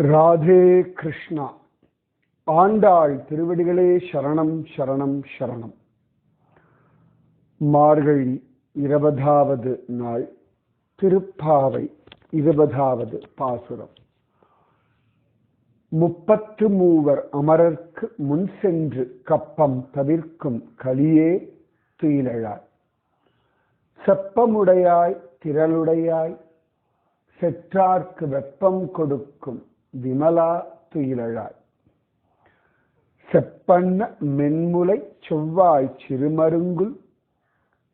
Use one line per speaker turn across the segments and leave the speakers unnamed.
ராதே கிருஷ்ணா. ஆண்டாள் திருவடிகளே சரணம் சரணம் சரணம். மார்கழி இருபதாவது நாள் திருப்பாவை இருபதாவது பாசுரம். முப்பத்து மூவர் அமரர்க்கு முன் சென்று கப்பம் தவிர்க்கும் கலியே துயிலழாய். செப்பமுடையாய் திரளுடையாய் செற்றார்க்கு வெப்பம் கொடுக்கும் விமலா துயிலழாய். செப்பண்ண மென்முலை செவ்வாய் சிறுமருங்குல்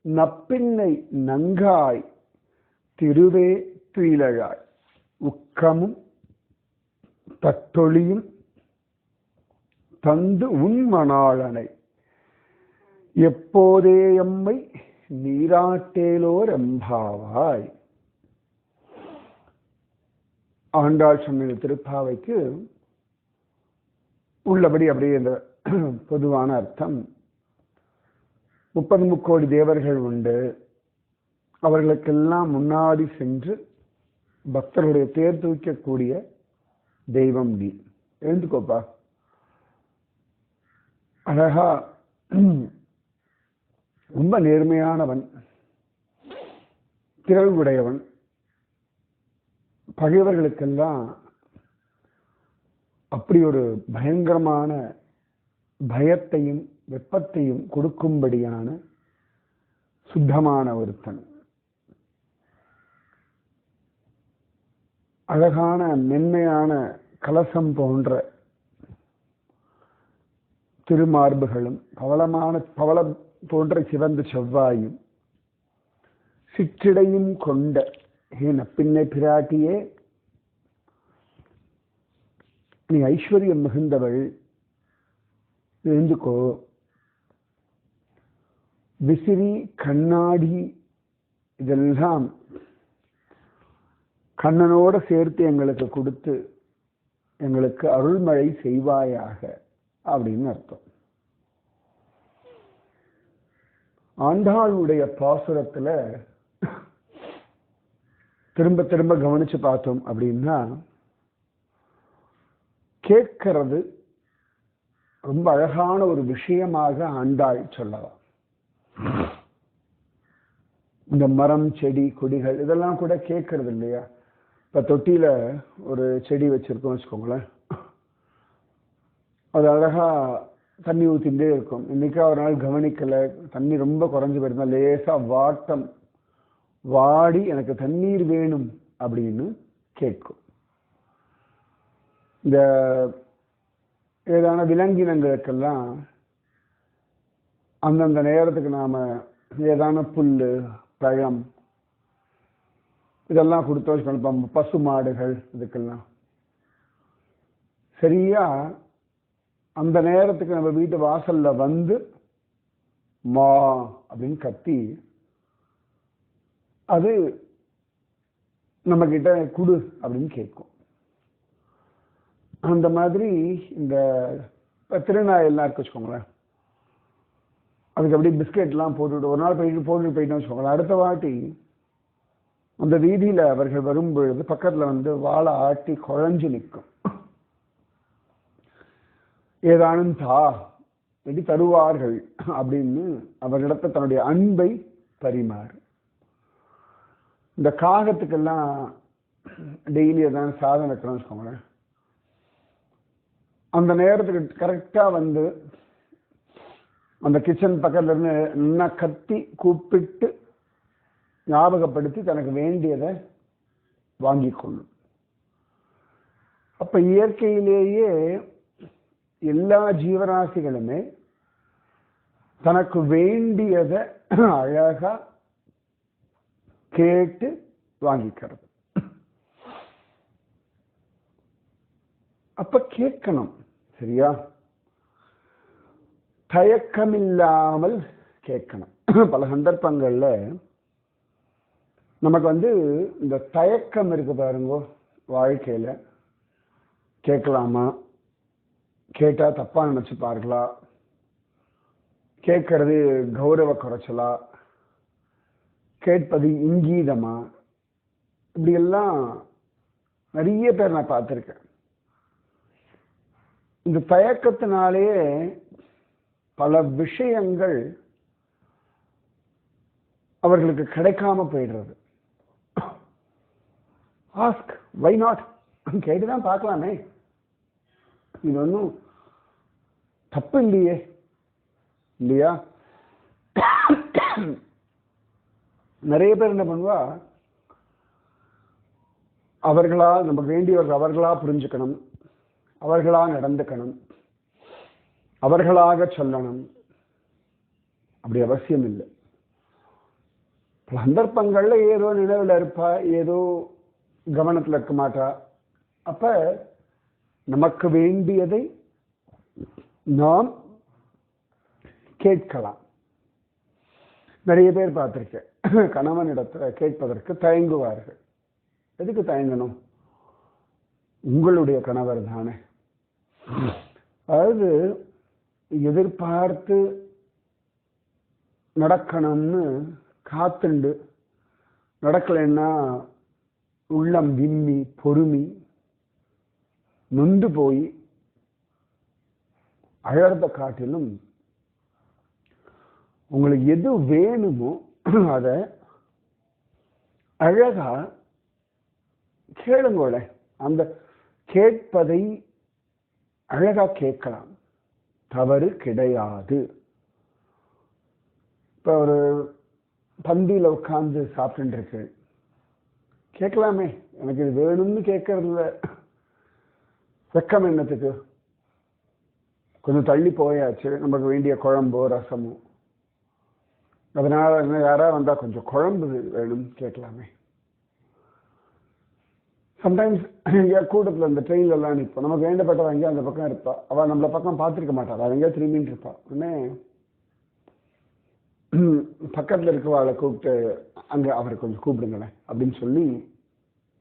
நப்பின்னை நங்காய் திருவே துயிலழாய். உக்கமும் தட்டொழியும் தந்து உன்மணாளனை எப்போதே எம்மை நீராட்டேலோர் எம்பாவாய். ஆண்டாள் சொன்ன திருப்பாவைக்கு உள்ளபடி அப்படியே இந்த பொதுவான அர்த்தம். முப்பது முக்கோடி தேவர்கள் உண்டு. அவர்களுக்கெல்லாம் முன்னாடி சென்று பக்தர்களுடைய தேர் தூக்கக்கூடிய தெய்வம் நீ. எழுந்துக்கோப்பா. அழகா ரொம்ப நேர்மையானவன் திறவுடையவன். பகைவர்களுக்கெல்லாம் அப்படி ஒரு பயங்கரமான பயத்தையும் வெப்பத்தையும் கொடுக்கும்படியான சுத்தமான ஒருத்தன். அழகான மென்மையான கலசம் போன்ற திருமார்புகளும் பவளமான பவளம் போன்ற சிவந்த செவ்வாயும் சிற்றிடையும் கொண்ட ஹே பின்னே பிராட்டியே நீ ஐஸ்வர்யம் மிகுந்தவள் எழுந்துக்கோ. விசிறி கண்ணாடி இதெல்லாம் கண்ணனோட சேர்த்து எங்களுக்கு கொடுத்து எங்களுக்கு அருள்மழை செய்வாயாக அப்படின்னு அர்த்தம். ஆண்டாளுடைய பாசுரத்துல திரும்ப திரும்ப கவனிச்சு பார்த்தோம் அப்படின்னா கேட்கறது ரொம்ப அழகான ஒரு விஷயமாக ஆண்டாள் சொல்லலாம். இந்த மரம் செடி கொடிகள் இதெல்லாம் கூட கேட்கறது இல்லையா? இப்போ தொட்டியில் ஒரு செடி வச்சிருக்கோம் வச்சுக்கோங்களேன். அது அழகா தண்ணி ஊற்றிகிட்டே இருக்கும். இன்றைக்கி ஒரு நாள் கவனிக்கல. தண்ணி ரொம்ப குறைஞ்சி போயிருந்தா லேசா வாட்டம். வாடி எனக்கு தண்ணீர் வேணும் அப்படின்னு கேட்கும். இந்த ஏதான விலங்கினங்களுக்கெல்லாம் அந்தந்த நேரத்துக்கு நாம ஏதான புல்லு பழம் இதெல்லாம் கொடுத்து வச்சுக்கணும் பசு மாடுகள் இதுக்கெல்லாம். சரியா அந்த நேரத்துக்கு நம்ம வீட்டு வாசல்ல வந்து மா அப்படின்னு கத்தி அது நம்ம கிட்ட குடு அப்படின்னு கேட்கும். அந்த மாதிரி இந்த திருநாயெல்லாம் இருக்கு வச்சுக்கோங்களேன். அதுக்கு அப்படியே பிஸ்கெட்லாம் போட்டுவிட்டு ஒரு நாள் போயிட்டு போட்டுட்டு போயிட்டோம் வச்சுக்கோங்களேன். அடுத்த வாட்டி அந்த வீதியில் அவர்கள் வரும்பொழுது பக்கத்தில் வந்து வாழை ஆட்டி குழஞ்சு நிற்கும். ஏதானும் தா எப்படி தருவார்கள் அப்படின்னு அவர்களிடத்த தன்னுடைய அன்பை பரிமாறு இந்த காகத்துக்கெல்லாம் டெய்லி ஏதாவது சாதம் வைக்கிறோம்னு வச்சுக்கோங்களேன். அந்த நேரத்துக்கு கரெக்டாக வந்து அந்த கிச்சன் பக்கத்துல இருந்து நல்லா கத்தி கூப்பிட்டு ஞாபகப்படுத்தி தனக்கு வேண்டியதை வாங்கி கொள்ளும். அப்போ இயற்கையிலேயே எல்லா ஜீவராசிகளுமே தனக்கு வேண்டியதை அழகாக கேட்டு வாங்கிக்கிறது அப்ப கேட்கணும் சரியா தயக்கமில்லாமல் கேட்கணும் பல சந்தர்ப்பங்கள்ல நமக்கு வந்து இந்த தயக்கம் இருக்கு பாருங்க வாழ்க்கையில கேட்கலாமா கேட்டா தப்பா பார்க்கலாம் கேட்கறது கௌரவ குறைச்சலா கேட்பது இங்கீதமா? இப்படி எல்லாம் நிறைய பேர் நான் பார்த்துருக்கேன். இந்த தயக்கத்தினாலேயே பல விஷயங்கள் அவர்களுக்கு கிடைக்காம போயிடுறது. ஆஸ்க் வை நாட் கேட்டுதான் பார்க்கலாமே. இது ஒன்றும் தப்பு இல்லையே. இல்லையா? நிறைய பேர் என்ன பண்ணுவா? அவர்களா நமக்கு வேண்டியவர்கள் அவர்களா புரிஞ்சுக்கணும். அவர்களா நடந்துக்கணும். அவர்களாக சொல்லணும். அப்படி அவசியம் இல்லை. பல சந்தர்ப்பங்கள்ல ஏதோ நினைவில் இருப்பா ஏதோ கவனத்தில் இருக்க மாட்டா. அப்ப நமக்கு வேண்டியதை நாம் கேட்கலாம். நிறைய பேர் பார்த்துருக்கேன். கணவனிடத்துல கேட்பதற்கு தயங்குவார்கள். எதுக்கு தயங்கணும்? உங்களுடைய கணவர் தானே. அதாவது எதிர்பார்த்து நடக்கணும்னு காத்துண்டு. நடக்கலைன்னா உள்ளம் விம்மி பொறுமி நொந்து போய் அழறத காட்டிலும் உங்களுக்கு எது வேணுமோ அதை அழகா கேளுங்களே. அந்த கேட்பதை அழகா கேட்கலாம். தவறு கிடையாது. இப்ப ஒரு பந்தியில் உட்கார்ந்து சாப்பிட்டுருக்கு கேட்கலாமே. எனக்கு இது வேணும்னு கேட்கறதுல வெக்கம் என்னத்துக்கு? கொஞ்சம் தள்ளி போயாச்சு. நமக்கு வேண்டிய குழம்போ ரசமோ. அதனால என்ன யாராக வந்தால் கொஞ்சம் குழம்பு வேணும் கேட்கலாமே. சம்டைம்ஸ் எங்கேயா கூட்டத்தில் அந்த ட்ரெயின்லலாம் நிற்போம். நமக்கு வேண்டப்பட்டவன் எங்கேயா அந்த பக்கம் இருப்பா. அவள் நம்மளை பக்கம் பார்த்துருக்க மாட்டாள் அவள் எங்கேயா திரும்பின்னு இருப்பா. உடனே பக்கத்தில் இருக்கவாளை கூப்பிட்டு அங்கே அவரை கொஞ்சம் கூப்பிடுங்களேன் அப்படின்னு சொல்லி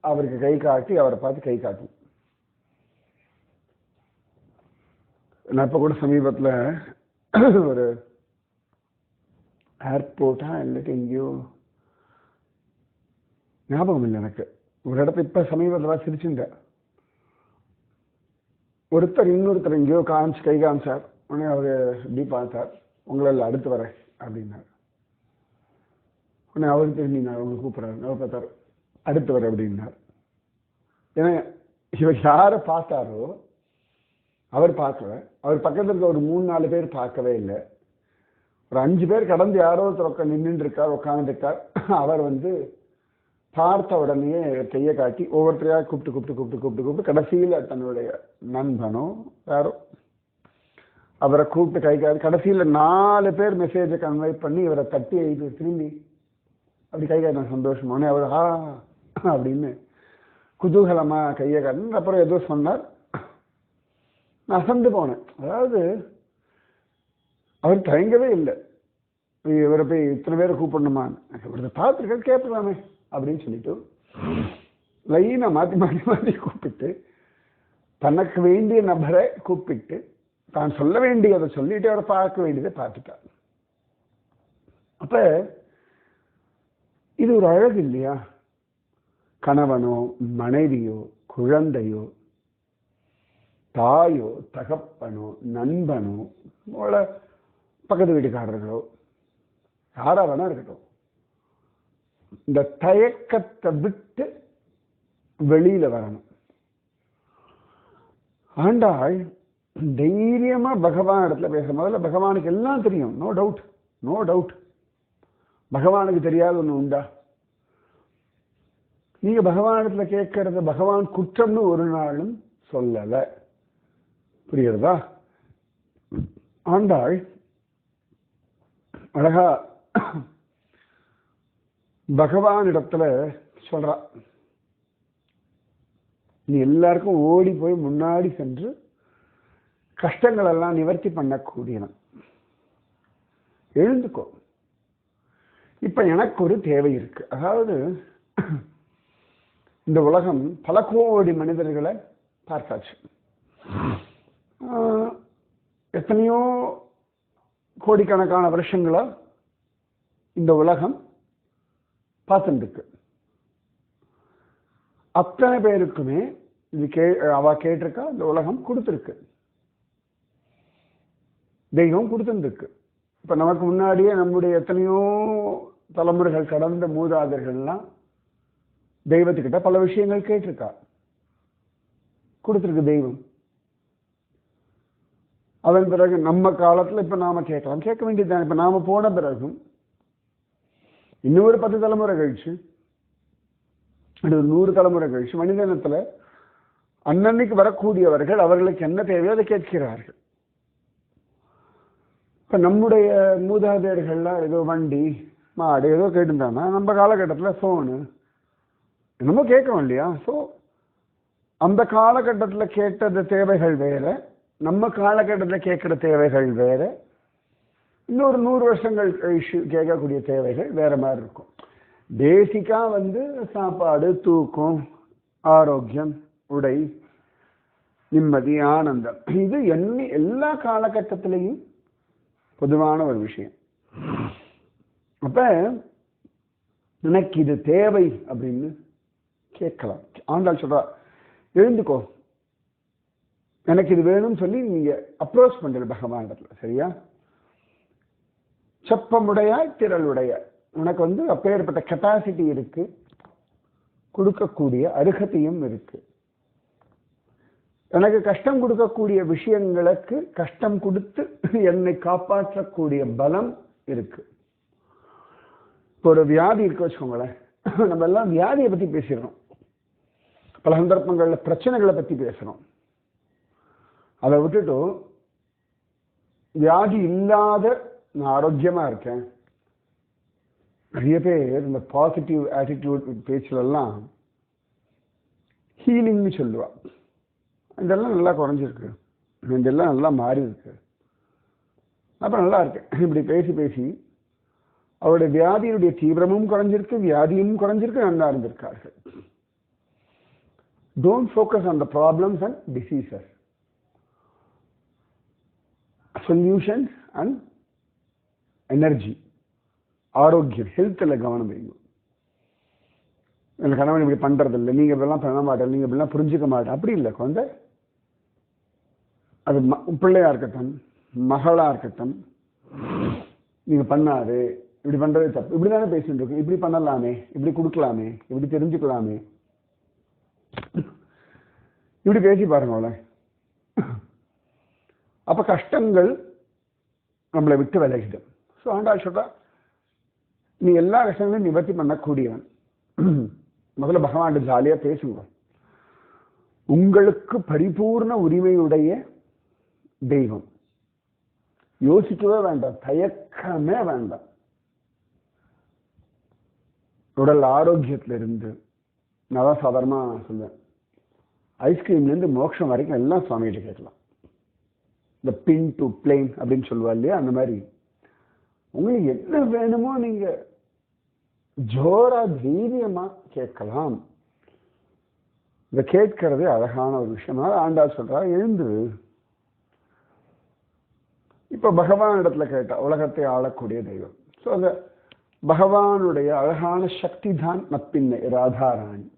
அவருக்கு கை காட்டி அவரை பார்த்து கை காட்டும். நான் இப்போ கூட சமீபத்தில் ஒரு ஏர்போர்ட்டா இல்லாட்டி எங்கேயோ ஞாபகம் இல்லை எனக்கு. ஒரு இடத்த இப்போ சமீபத்தில் சிரிச்சுட்டேன். ஒருத்தர் இன்னொருத்தர் எங்கேயோ காமிச்சு கை காமிச்சார். உடனே அவர் இப்படி பார்த்தார். உங்களால் அடுத்து வரேன் அப்படின்னார். உடனே அவர் திரும்பினார் அவங்க கூப்பிட்றாரு. அவர் பார்த்தார் அடுத்து வர அப்படின்னார். ஏன்னா இவர் யாரை பார்த்தாரோ அவர் பார்க்கல. அவர் பக்கத்தில் இருக்க ஒரு மூணு நாலு பேர் பார்க்கவே இல்லை. ஒரு அஞ்சு பேர் கடந்து யாரோ ஒருத்தர் உட்காந்து நின்றுட்டு இருக்கார் உட்காந்துருக்கார் அவர் வந்து பார்த்த உடனே கையை காட்டி ஒவ்வொருத்தரையா கூப்பிட்டு கூப்பிட்டு கூப்பிட்டு கூப்பிட்டு கூப்பிட்டு கடைசியில் தன்னுடைய நண்பனோ யாரோ அவரை கூப்பிட்டு கை காட்டி கடைசியில் நாலு பேர் மெசேஜை கன்வே பண்ணி இவரை தட்டி எழுதி திரும்பி. அப்படி கை காட்டின சந்தோஷமானே அவர் ஆ அப்படின்னு குதூகலமாக கையை காட்டின அப்புறம் ஏதோ சொன்னார். நான் அசந்து போனேன். அதாவது அவர் தயங்கவே இல்லை. இவரை போய் இத்தனை பேரை கூப்பிடணுமான்னு. இவரத்தை பார்த்துருக்க கேட்கலாமே அப்படின்னு சொல்லிட்டு லைனை மாற்றி மாற்றி மாற்றி கூப்பிட்டு தனக்கு வேண்டிய நபரை கூப்பிட்டு தான் சொல்ல வேண்டியதை சொல்லிட்டு அவரை பார்க்க வேண்டியதை பார்த்துட்டார். அப்போ இது ஒரு அழகு இல்லையா? கணவனோ மனைவியோ குழந்தையோ தாயோ தகப்பனோ நண்பனோ உங்களோட பக்கத்து வீட்டுக்காரர்களோ. யாராக வேணா இருக்கட்டும். இந்த தயக்கத்தை விட்டு வெளியில வரணும். ஆண்டாள் தைரியமா பகவான் இடத்துல பேச முதல்ல பகவானுக்கு எல்லாம் தெரியும். நோ டவுட் நோ டவுட் பகவானுக்கு தெரியாத ஒன்று உண்டா? நீங்க பகவானிடத்துல கேட்கறது பகவான் குற்றம்னு ஒரு நாளும் சொல்லல. புரியுறதா ஆண்டாள் அழகா பகவானிடத்துல சொல்றா. நீ எல்லாருக்கும் ஓடி போய் முன்னாடி சென்று கஷ்டங்கள் எல்லாம் நிவர்த்தி பண்ணக்கூடியவன். எழுந்துக்கோ. இப்ப எனக்கு ஒரு தேவை இருக்கு. அதாவது இந்த உலகம் பல கோடி மனிதர்களை பார்த்தாச்சு. எத்தனையோ கோடிக்கணக்கான வருஷங்களா இந்த உலகம் பார்த்துட்டுருக்கு. அத்தனை பேருக்குமே இது கே அவ கேட்டிருக்கா இந்த உலகம் கொடுத்துருக்கு. தெய்வம் கொடுத்துருக்கு இப்போ நமக்கு முன்னாடியே நம்முடைய எத்தனையோ தலைமுறைகள் கடந்த மூதாதர்கள்லாம் தெய்வத்துக்கிட்ட பல விஷயங்கள் கேட்டிருக்கா. கொடுத்துருக்கு தெய்வம். அதன் பிறகு நம்ம காலத்தில் இப்போ நாம் கேட்கலாம். கேட்க வேண்டியதுதான். இப்போ நாம் போன பிறகும் இன்னும் ஒரு பத்து தலைமுறை கழிச்சு ஒரு நூறு தலைமுறை கழிச்சு மனிதனத்தில் அன்னன்னைக்கு வரக்கூடியவர்கள் அவர்களுக்கு என்ன தேவையோ அதை கேட்கிறார்கள். இப்போ நம்முடைய மூதாதையர்கள்லாம் ஏதோ வண்டி மாடு ஏதோ கேட்டுருந்தாங்கன்னா நம்ம காலகட்டத்தில் ஃபோனு என்னமோ கேட்கணும் இல்லையா? ஸோ அந்த காலகட்டத்தில் கேட்டது தேவைகள் வேறு. நம்ம காலகட்டத்தில் கேட்குற தேவைகள் வேறு. இன்னொரு நூறு வருஷங்கள் கழிச்சு கேட்கக்கூடிய தேவைகள் வேறு மாதிரி இருக்கும். பேசிக்காக வந்து சாப்பாடு தூக்கம் ஆரோக்கியம் உடை நிம்மதி ஆனந்தம். இது என்ன எல்லா காலகட்டத்திலையும் பொதுவான ஒரு விஷயம். அப்போ எனக்கு இது தேவை அப்படின்னு கேட்கலாம். ஆண்டாள் சொல்கிறா எழுந்துக்கோ. எனக்கு இது வேணும்னு சொல்லி நீங்க அப்ரோச் பண்றது பகவான் இடத்துல சரியா? செப்பமுடையாய் திரளுடைய. உனக்கு வந்து அப்பேற்பட்ட கெப்பாசிட்டி இருக்கு. கொடுக்கக்கூடிய அருகத்தையும் இருக்கு. எனக்கு கஷ்டம் கொடுக்கக்கூடிய விஷயங்களுக்கு கஷ்டம் கொடுத்து என்னை காப்பாற்றக்கூடிய பலம் இருக்கு. ஒரு வியாதி இருக்கு வச்சுக்கோங்களேன். நம்ம எல்லாம் வியாதியை பத்தி பேசிடுறோம். பல சந்தர்ப்பங்கள்ல பிரச்சனைகளை பத்தி பேசுறோம். அதை விட்டுட்டு வியாதி இல்லாத நான் ஆரோக்கியமா இருக்கேன். நிறைய பேர் இந்த பாசிட்டிவ் ஆட்டிடியூட் பேச்சிலெல்லாம் ஹீலிங்னு சொல்லுவா. இதெல்லாம் நல்லா குறைஞ்சிருக்கு. இதெல்லாம் நல்லா மாறி இருக்கு அப்ப நல்லா இருக்கு இப்படி பேசி பேசி அவருடைய வியாதியினுடைய தீவிரமும் குறைஞ்சிருக்கு வியாதியும் குறைஞ்சிருக்கு நல்லா இருந்திருக்கார்கள். Don't focus on the problems and diseases solution and energy ஆரோக்கியம் ஹெல்த்தில் கவனம் வைங்க எனக்கு கணவன் இப்படி பண்ணுறது இல்லை நீங்கள் இப்படிலாம் பண்ண மாட்டேன் நீங்கள் இப்படிலாம் புரிஞ்சுக்க மாட்டேன் அப்படி இல்லை குழந்தை. அது ம- பிள்ளையா இருக்கட்டும் மகளாக இருக்கட்டும் நீங்கள் பண்ணாது. இப்படி பண்ணுறது தப்பு. இப்படி தானே பேசிட்டு இருக்கு இப்படி பண்ணலாமே. இப்படி கொடுக்கலாமே. இப்படி தெரிஞ்சுக்கலாமே. இப்படி பேசி பாருங்க அவளை. அப்ப கஷ்டங்கள் நம்மளை விட்டு விலகிடும். ஸோ ஆண்டாள் சொல்கிறா நீ எல்லா கஷ்டங்களையும் நிவர்த்தி பண்ணக்கூடியவன். முதல்ல பகவான் ஜாலியா பேசுங்க. உங்களுக்கு பரிபூர்ண உரிமையுடைய தெய்வம். யோசிக்கவே வேண்டாம் தயக்கமே வேண்டாம். உடல் ஆரோக்கியத்துல இருந்து நான் தான் சாதாரணமாக சொல்லுவேன் ஐஸ்கிரீம்லேருந்து மோட்சம் வரைக்கும் எல்லாம் சுவாமிகிட்ட கேட்கலாம். இந்த பின் டு பிளேன் அப்படின்னு சொல்லுவா இல்லையா? அந்த மாதிரி. உங்களுக்கு என்ன வேணுமோ நீங்க ஜோரா தைரியமா கேட்கலாம். இதை கேட்கறதே அழகான ஒரு விஷயம். அதனால ஆண்டாள் சொல்றா எழுந்து. இப்ப பகவான் இடத்துல கேட்டா உலகத்தை ஆளக்கூடிய தெய்வம். ஸோ அந்த பகவானுடைய அழகான சக்தி தான் நப்பின்னை ராதாராணி.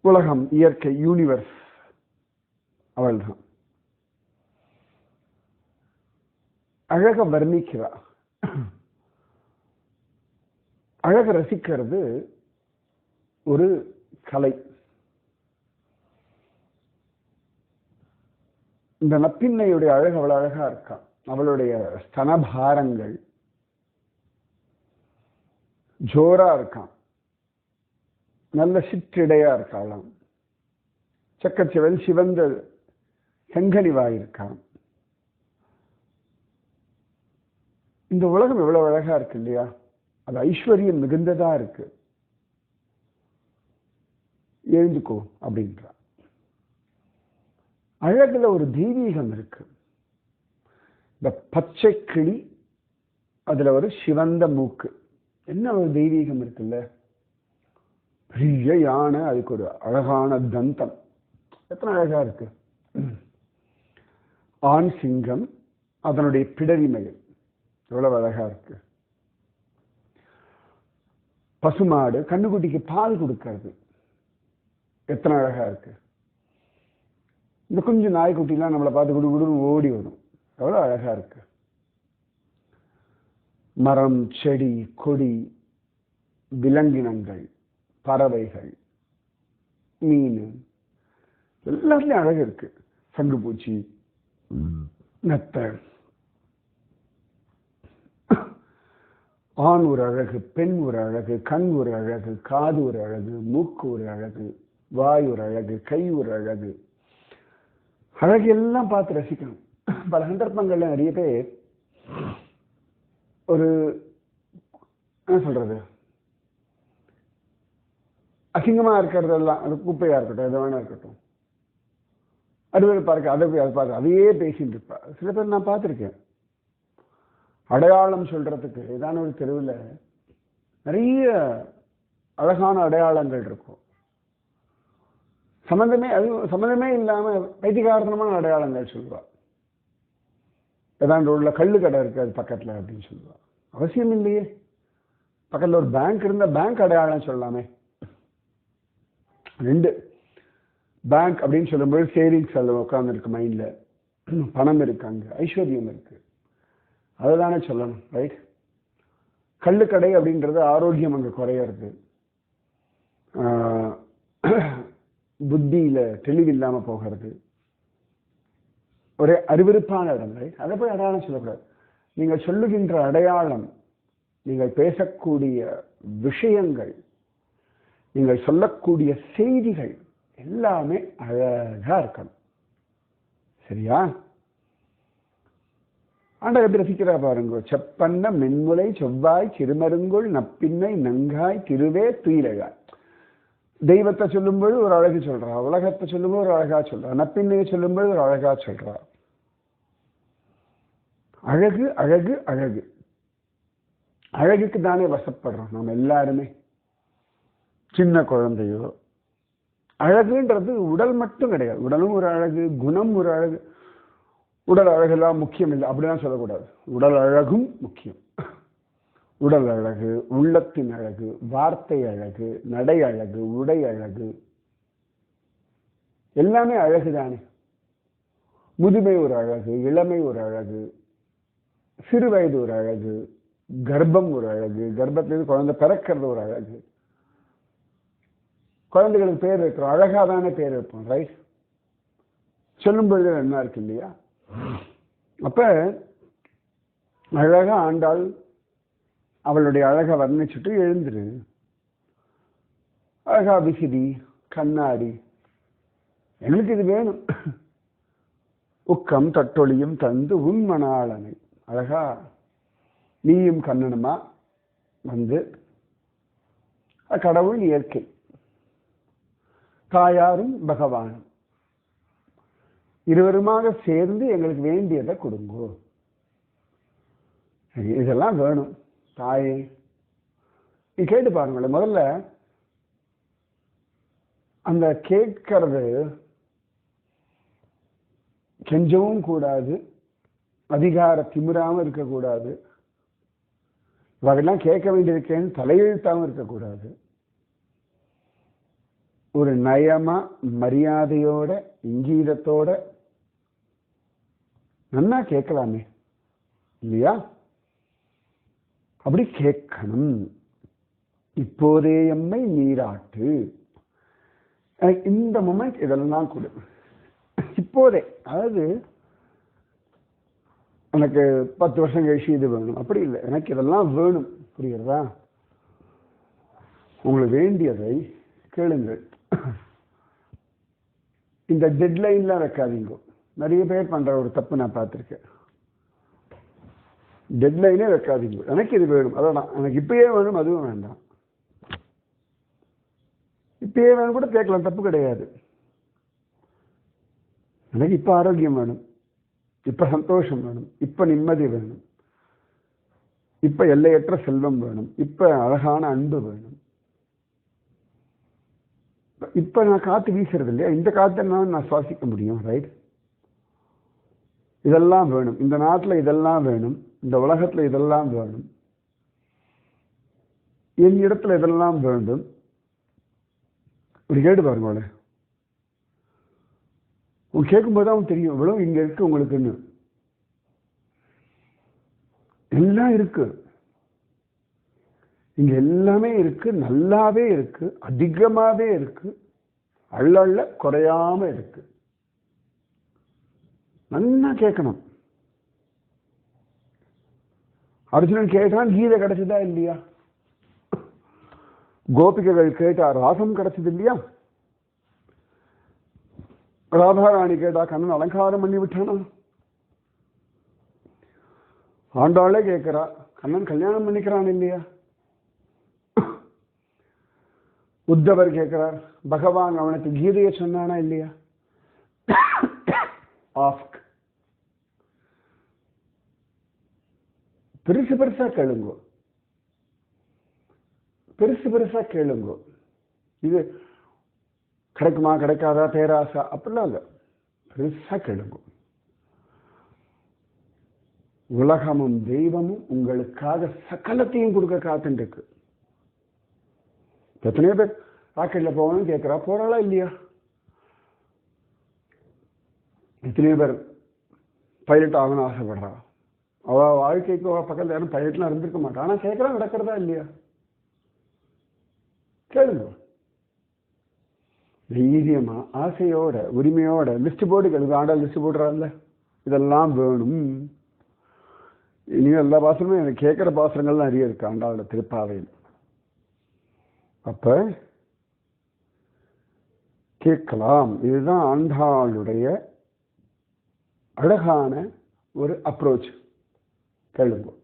உலகம் இயற்கை யூனிவர்ஸ் அவள்தான். அழக வர்ணிக்கிறா. அழக ரசிக்கிறது ஒரு கலை. இந்த நப்பின்னையுடைய அழகு அவள் அழகா இருக்கா. அவளுடைய ஸ்தனபாரங்கள் ஜோரா இருக்கான் நல்ல சிற்றிடையா இருக்காளாம் சக்கச்சிவன் சிவந்த செங்கனிவாயிருக்கான். இந்த உலகம் எவ்வளவு அழகா இருக்கு இல்லையா? அது ஐஸ்வர்யம் மிகுந்ததா இருக்கு. எழுந்துக்கோ அப்படின்றா அழகுல ஒரு தெய்வீகம் இருக்கு. இந்த பச்சை கிளி அதுல ஒரு சிவந்த மூக்கு. என்ன ஒரு தெய்வீகம் இருக்குல்ல? பெரிய யானை அதுக்கு ஒரு அழகான தந்தம். எத்தனை அழகா இருக்கு? ஆண் சிங்கம் அதனுடைய பிடரிமையில் எவ்வளவு அழகா இருக்கு. பசுமாடு கண்ணுக்குட்டிக்கு பால் கொடுக்கறது. எத்தனை அழகா இருக்கு. இந்த கொஞ்சம் நாய்க்குட்டிலாம் நம்மளை பார்த்து குடு குடுன்னு ஓடி வரும். எவ்வளோ அழகா இருக்கு. மரம் செடி கொடி விலங்கினங்கள் பறவைகள் மீன் எல்லாத்துலேயும் அழகு இருக்கு. சங்குப்பூச்சி நத்த. ஆண் ஒரு அழகு பெண் ஒரு அழகு கண் ஒரு அழகு காது ஒரு அழகு மூக்கு ஒரு அழகு வாய் ஒரு அழகு கை ஒரு அழகு. அழகு எல்லாம் பார்த்து ரசிக்கணும். பல சந்தர்ப்பங்கள்ல நிறைய பேர் ஒரு என்ன சொல்றது? அசிங்கமா இருக்கிறதெல்லாம் அது குப்பையா இருக்கட்டும் எது வேணா இருக்கட்டும். அறுவருப்பா பார்க்க அதை போய் அதை பார்க்க அதையே பேசிட்டு இருப்பா. சில பேர் நான் பார்த்துருக்கேன். அடையாளம் சொல்றதுக்கு ஏதான ஒரு தெருவில் நிறைய அழகான அடையாளங்கள் இருக்கும். சம்மந்தமே அது சம்மந்தமே இல்லாம பைத்தியகாரணமான அடையாளங்கள் சொல்லுவா. ஏதாண்டு உள்ள கல் கடை இருக்கு அது பக்கத்துல அப்படின்னு சொல்லுவா. அவசியம் இல்லையே. பக்கத்துல ஒரு பேங்க் இருந்தா பேங்க் அடையாளம் சொல்லலாமே ரெண்டு பேங்க் அப்படின்னு சொல்லும்போது சேவிங்ஸ் அதில் உட்காந்துருக்கு மைண்டில் பணம் இருக்கு அங்கே. ஐஸ்வர்யம் இருக்கு. அதுதானே சொல்லணும் ரைட் கள்ளுக்கடை அப்படின்றது ஆரோக்கியம் அங்கே குறையிறது புத்தியில் தெளிவு இல்லாமல் போகிறது. ஒரே அருவிருப்பான இடம் ரைட் அதை போய் அடையாளம் சொல்லக்கூடாது. நீங்கள் சொல்லுகின்ற அடையாளம் நீங்கள் பேசக்கூடிய விஷயங்கள் நீங்கள் சொல்லக்கூடிய செய்திகள் எல்லாமே அழகா இருக்கணும். சரியா? ஆண்டவர் எப்படி ரசிக்கிறா பாருங்க. செப்பன்ன மென்முலை செவ்வாய் சிறுமருங்குள் நப்பின்னை நங்காய் திருவே துயிலகாய் தெய்வத்தை சொல்லும்போது ஒரு அழகு சொல்றா. உலகத்தை சொல்லும்போது ஒரு அழகா சொல்றா. நப்பின்னையை சொல்லும்போது ஒரு அழகா சொல்றா. அழகு அழகு அழகு. அழகுக்கு தானே வசப்படுறோம். நம்ம எல்லாருமே. சின்ன குழந்தையோ அழகுன்றது உடல் மட்டும் கிடையாது. உடலும் ஒரு அழகு குணம் ஒரு அழகு. உடல் அழகெல்லாம் முக்கியம் இல்லை. அப்படிலாம் சொல்லக்கூடாது. உடல் அழகும் முக்கியம். உடல் அழகு உள்ளத்தின் அழகு வார்த்தை அழகு நடை அழகு உடை அழகு. எல்லாமே அழகு தானே. முதுமை ஒரு அழகு இளமை ஒரு அழகு சிறு வயது ஒரு அழகு கர்ப்பம் ஒரு அழகு கர்ப்பத்திலிருந்து குழந்தை பிறக்கிறது ஒரு அழகு. குழந்தைகளுக்கு பேர் வைக்கிறோம். அழகா தானே பேர் வைப்போம் ரைட் சொல்லும் பொழுது என்ன இருக்கு இல்லையா? அப்ப அழகா ஆண்டாள் அவளுடைய அழகை வர்ணிச்சுட்டு எழுந்துரு. அழகா விசிறி கண்ணாடி எங்களுக்கு இது வேணும். உக்கம் தட்டொளியும் தந்து உண்மனாளனை அழகா நீயும் கண்ணனுமா? வந்து கடவுள் இயற்கை. தாயாரும் பகவானும். இருவருமாக சேர்ந்து எங்களுக்கு வேண்டியதை கொடுங்கோ. இதெல்லாம் வேணும். தாயே நீ கேட்டு பாருங்களேன். முதல்ல அந்த கேட்கறது கெஞ்சவும் கூடாது அதிகார திமிராமல் இருக்கக்கூடாது. இவகெல்லாம் கேட்க வேண்டியிருக்கேன்னு தலையெழுத்தாம இருக்கக்கூடாது. ஒரு நயமா மரியாதையோட இங்கீதத்தோட நன்னா கேட்கலாமே இல்லையா? அப்படி கேட்கணும். இப்போதே எம்மை நீராட்டு. இந்த மொமெண்ட் இதெல்லாம் கொடு. இப்போதே அதாவது எனக்கு பத்து வருஷம் கழிச்சு இது வேணும். அப்படி இல்லை. எனக்கு இதெல்லாம் வேணும். புரியுறதா உங்களுக்கு வேண்டியதை கேளுங்கள். இந்த டெட்லைன்லாம் வைக்காதீங்க நிறைய பேர் பண்ணுற ஒரு தப்பு நான் பார்த்துருக்கேன். டெட்லைனே வைக்காதீங்க. எனக்கு இது வேணும். அதான் எனக்கு இப்பயே வேணும் அதுவும் வேண்டாம். இப்பயே வேணும் கூட கேட்கலாம். தப்பு கிடையாது. எனக்கு இப்போ ஆரோக்கியம் வேணும். இப்போ சந்தோஷம் வேணும். இப்போ நிம்மதி வேணும். இப்போ எல்லையற்ற செல்வம் வேணும். இப்போ அழகான அன்பு வேணும். இப்போ நான் காற்று வீசுறது இல்லையா? இந்த காத்தை நான் நான் சுவாசிக்க முடியும் ரைட் இதெல்லாம் வேணும். இந்த நாட்டில் இதெல்லாம் வேணும். இந்த உலகத்தில் இதெல்லாம் வேணும். என் இடத்துல இதெல்லாம் வேண்டும். இப்படி கேட்டு பாருங்களேன் உன் கேட்கும்போது தான் தெரியும். இவ்வளோ இங்கே இருக்கு உங்களுக்குன்னு. எல்லாம் இருக்கு. இங்க எல்லாமே இருக்கு. நல்லாவே இருக்கு. அதிகமாவே இருக்கு. அள்ளள்ள குறையாம இருக்கு. நல்லா கேட்கணும். அர்ஜுனன் கேட்டான் கீதை கிடைச்சதா இல்லையா? கோபிகைகள் கேட்டா ராசம் கிடைச்சது இல்லையா? ராதாராணி கேட்டா கண்ணன் அலங்காரம் பண்ணி விட்டானா? ஆண்டாளே கேட்கிறா கண்ணன் கல்யாணம் பண்ணிக்கிறான் இல்லையா? உத்தவர் கேட்கிறார் பகவான் அவனுக்கு கீதையை சொன்னானா இல்லையா? ஆஸ்க் பெருசு பெருசா கேளுங்கோ. பெருசு பெருசா கேளுங்கோ. இது கிடைக்குமா கிடைக்காதா பேராசா? அப்படிலாம் இல்லை. பெருசா கேளுங்கோ. உலகமும் தெய்வமும் உங்களுக்காக சகலத்தையும் கொடுக்க காத்துட்டு இருக்கு. எத்தனையோ பேர் ராக்கெட்டில் போகணும்னு கேட்குறா. போகிறாளா இல்லையா? எத்தனையோ பேர் பைலட் ஆகணும்னு ஆசைப்படுறா. அவ வாழ்க்கைக்கு பக்கத்தில் யாரும் பைலட்லாம் இருந்திருக்க மாட்டான் ஆனால் கேட்கறா நடக்கிறதா இல்லையா? கேளுங்க. தைரியமாக ஆசையோட உரிமையோட லிஸ்ட் போட்டு கேளுங்க. ஆண்டா லிஸ்ட் போடுறாள்ல. இதெல்லாம் வேணும். இனியும் எல்லா பாசனமும் எனக்கு கேட்குற பாசனங்கள்லாம் நிறைய இருக்கு ஆண்டாளோட திருப்பாவையில். அப்போ கேட்கலாம். இதுதான் ஆண்டாளுடைய அழகான ஒரு அப்ரோச் கேளுங்கோ.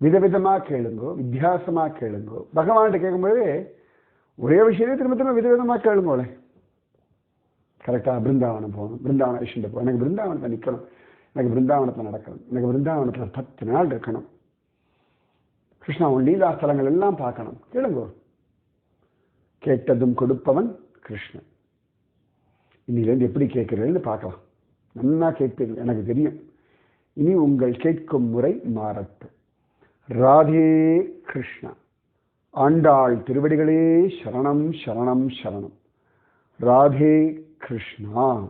விதவிதமாக கேளுங்கோ வித்தியாசமாக கேளுங்கோ. பகவான்கிட்ட கேட்கும்போது ஒரே விஷயமே திரும்ப திரும்ப விதவிதமாக கேளுங்கோளே. கரெக்டாக பிருந்தாவனம் போகணும். பிருந்தாவன விஷயம் போகணும் எனக்கு பிருந்தாவனத்தை நிற்கணும் எனக்கு பிருந்தாவனத்தில் நடக்கணும். எனக்கு பிருந்தாவனத்தில் பத்து நாள் இருக்கணும். கிருஷ்ணா உன் லீலா ஸ்தலங்கள் எல்லாம் பார்க்கணும். கேளுங்கோ. கேட்டதும் கொடுப்பவன் கிருஷ்ணன். இன்னிலேருந்து எப்படி கேட்கிறேன்னு பார்க்கலாம். நன்னா கேட்பீர்கள் எனக்கு தெரியும். இனி உங்கள் கேட்கும் முறை மாறட்டும். ராதே கிருஷ்ணா. ஆண்டாள் திருவடிகளே சரணம் சரணம் சரணம். ராதே கிருஷ்ணா.